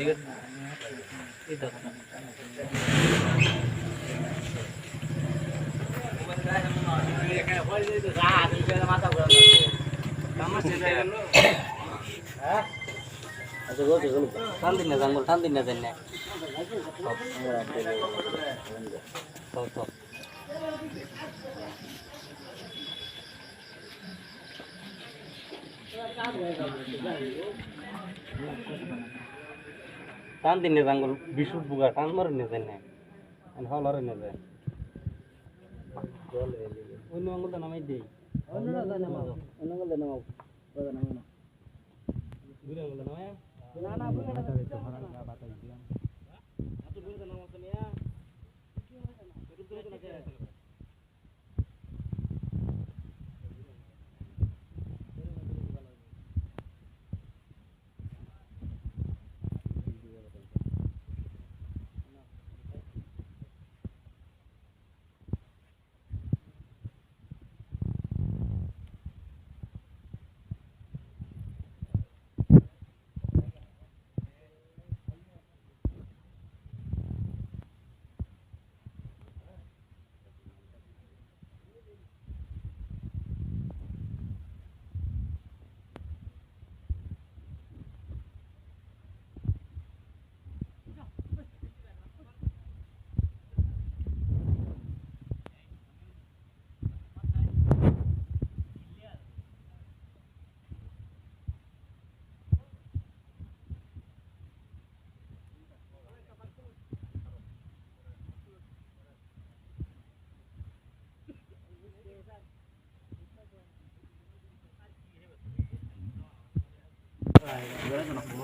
এদিকে এই দেখো আচ্ছা বলছো বলো টান দিন না জানব টান দিন না দেন না তো তো টান দিন না জাঙ্গল বিশুট বুগা টান মারে না যায় না হল আরে না যায়। অন্য আঙ্গুলটা নামাই দেই। অন্য আঙ্গুলটা নামাও। ঘুরে আঙ্গুলটা নামাই না। না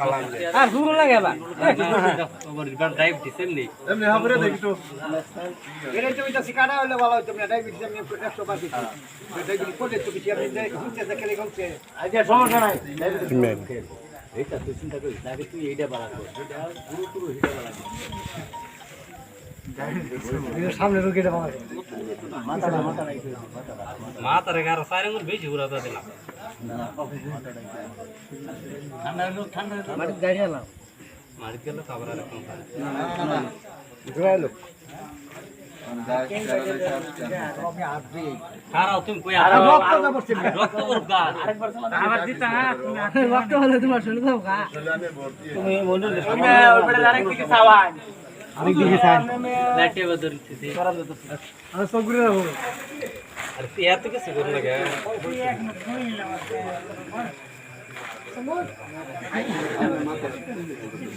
আর করে লাগে এটা তো মেনো করাও ডায়াবেটিস শুয়ে লইতো হ্যাঁ রক্ত মাফে যায় শুইটা গরু ডাক্তার আছে না গরু ডাক্তার আছে গরু তো শিখু তো কি হয়েছে তালা পুরা সুবিধা সত্যি করে। ঠিক দিলে বাইরে তো ওই হাত ভালো দাও ভালো দাও রক্ত কি চলাচল না করতো তাহলে আমি সুবিধা বুঝতে পারতাম মোটো করে দিলে আমার মোটো করে ভাঙছি আমার হিসেবে আনা ওই জায়গার বালা মতো যার কিন্তু গল্লেই গেছে কোন বলে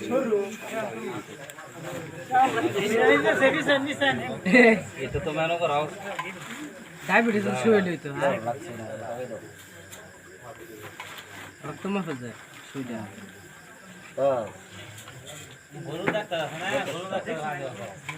জ্বলবো হ্যাঁ। কি আর জলু বেড়া বেড়া জলু জলু গলা লেগেছে কি আছে ধরো মোটা করে ধরো ডাবল করে দিছে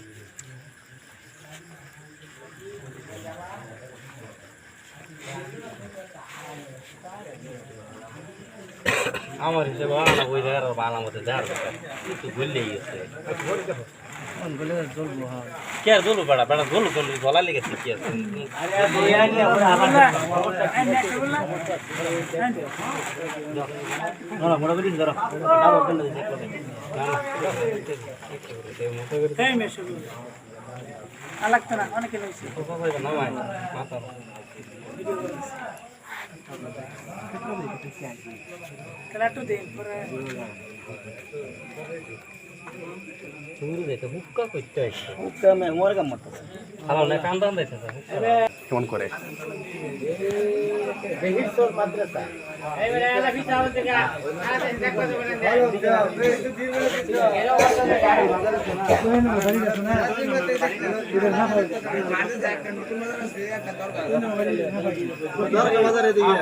এই মেশো আলাগতো না অনেকে লইছে কোথা। থেকে নামাই মাথা খেলাটো দিন পরে শুরু যেতে হুক্কা করতে হচ্ছে হুক্কা মে মোর কাম মত ভালো না কান্দা দিতে কেমন করে? দরকার বাজারে দিয়ে